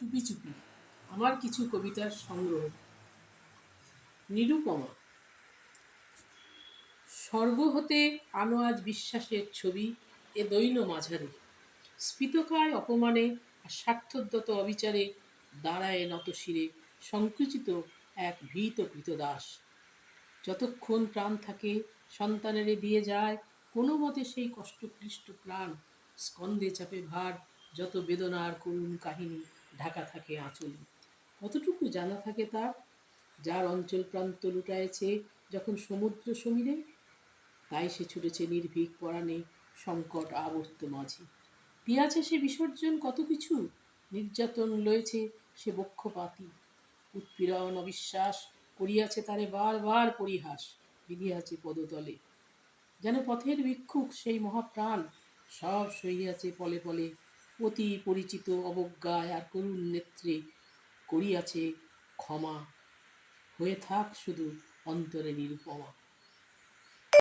চুপি চুপি। আমার কিছু কবিতার সংগ্রহ। নিরুপমা। স্বর্গ হতে আনো আজ বিশ্বাসের ছবি, এ দৈন মাঝারে। স্ফীতকায় অপমানে আর স্বার্থোদ্যত অবিচারে দাঁড়ায় নত শিরে সংকুচিত এক ভীত কৃতদাস। যতক্ষণ প্রাণ থাকে, সন্তানেরে দিয়ে যায়, কোনো মতে সেই কষ্টক্লিষ্ট প্রাণ। স্কন্দে চাপে ভার, যত বেদনার করুণ কাহিনী। ঢাকা থাকে আঁচল। কতটুকু জানা থাকে তার? যার অঞ্চল প্রান্ত লুটায়েছে যখন সমুদ্র সমীরে, তাই সে ছুটেছে নির্ভীক পরাণে সংকট আবর্ত মাঝে। দিয়াছে সে বিসর্জন কত কিছু নির্যাতন লয়েছে সে বক্ষপাতি। উৎপীড়ন, অবিশ্বাস করিয়াছে তারে বারবার পরিহাস, বিধিয়াছে পদতলে। যেন পথের ভিক্ষুক সেই মহাপ্রাণ, সব সইয়াছে পলে পলে অতি পরিচিত অবজ্ঞায় আর করুণ নেত্রে করিয়াছে ক্ষমা। হয়ে থাক শুধু অন্তরে নিরুপমা।